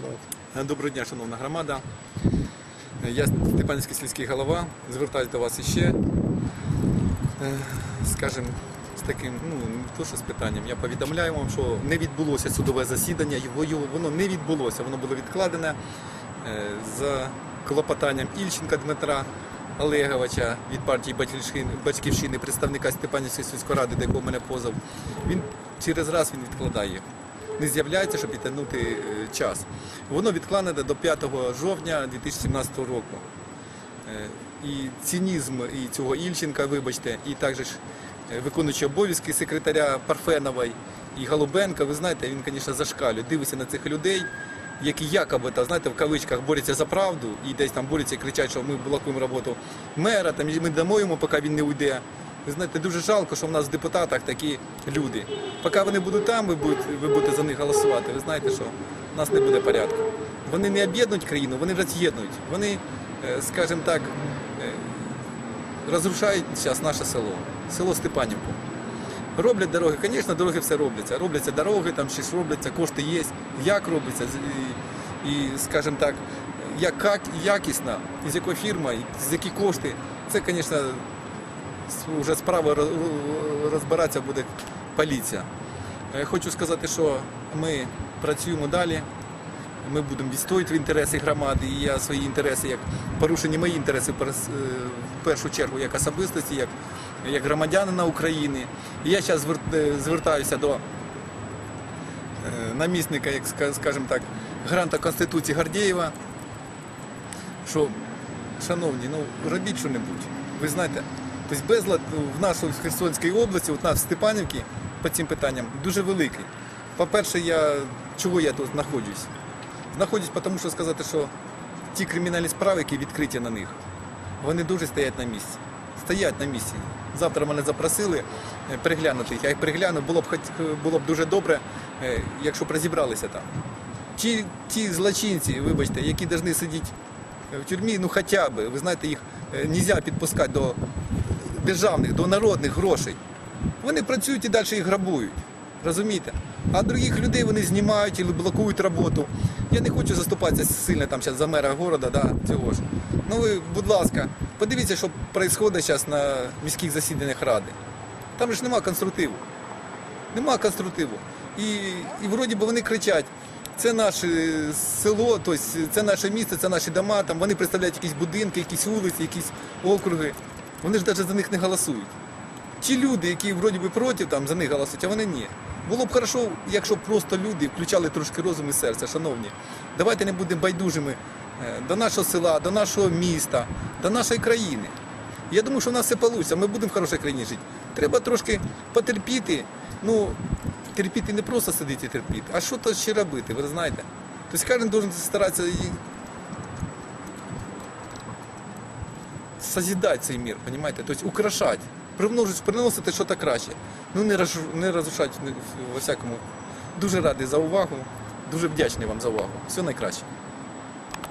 Давайте. Доброго дня, шановна громада. Я Степанівський сільський голова. Звертаюся до вас іще. Е, Скажем, з таким, ну не то, що з питанням. Я повідомляю вам, що не відбулося судове засідання, його, воно не відбулося, воно було відкладене е, за клопотанням Ільченка Дмитра Олеговича від партії Батьківщини, представника Степанівської сільської ради, до якого мене позов. Він через раз він відкладає не з'являється, щоб підтягнути е, час. Воно відкладене до 5 жовтня 2017 року. Е, І цинізм і цього Ільченка, вибачте, і також е, обов'язки секретаря Парфенової і Голубенка, ви знаєте, він, звісно, зашкалює. Дивиться на цих людей, які якоби, та, знаєте, в кавичках борються за правду і десь там борються і кричать, що ми блокуємо роботу мера, там, ми дамо йому, поки він не уйде. Ви знаєте, дуже жалко, що в нас в депутатах такі люди. Поки вони будуть там, ви будете, ви будете за них голосувати. Ви знаєте, що в нас не буде порядку. Вони не об'єднують країну, вони роз'єднують. Вони, е, скажімо так, е, розрушають зараз наше село, село Степанівку. Роблять дороги, звісно, дороги все робляться. Робляться дороги, там щось робляться, кошти є. Як робиться, і, і скажімо так, як, як якісно, з якої фірми, з які кошти, це, звісно, вже справа розбиратися буде поліція. Е, Хочу сказати, що ми працюємо далі. Ми будемо відстоювати інтереси громади, і я свої інтереси, як порушені мої інтереси е, в першу чергу як особистості, як, як громадянина України. І я зараз звертаюся до е, намісника, як ска- скажімо так, гранта Конституції Гордєєва, що, шановні, ну робіть що-небудь. Ви знаєте, тобто безлад в нашій Херсонській області, от нас в Степанівці по цим питанням дуже великий. По-перше, я чого я тут знаходжусь? Знаходжусь, тому що сказати, що ті кримінальні справи, які відкриті на них, вони дуже стоять на місці. Стоять на місці. Завтра мене запросили е, переглянути їх. Я їх перегляну, було б хоч- було б дуже добре, е, якщо б розібралися там. Ті, ті злочинці, вибачте, які повинні сидіти в тюрмі, ну хоча б, ви знаєте, їх не можна підпускати до державних, до народних грошей. Вони працюють і далі їх грабують. Розумієте? А других людей вони знімають і блокують роботу. Я не хочу заступатися сильно там зараз за мера города, да, цього ж. Ну ви, будь ласка, подивіться, що відбувається зараз на міських засіданнях ради. Там ж нема конструктиву. Нема конструктиву. І, і вроді би вони кричать, це наше село, тобто це наше місто, це наші дома, там вони представляють якісь будинки, якісь вулиці, якісь округи. Вони ж навіть за них не голосують. Ті люди, які вроді би проти, там за них голосують, а вони ні. Було б хорошо, якщо просто люди включали трошки розум і серце, шановні. Давайте не будемо байдужими е, до нашого села, до нашого міста, до нашої країни. Я думаю, що в нас все вийде, ми будемо в хорошій країні жити. Треба трошки потерпіти. Ну, терпіти не просто сидіти і терпіти, а що то ще робити, ви знаєте. Тобто кожен має старатися і созидати цей мир, понимаете? Тобто украшати, примножити, приносити щось краще. Ну не, роз, не розрушати ні- во всякому. Дуже радий за увагу, дуже вдячний вам за увагу. Все найкраще.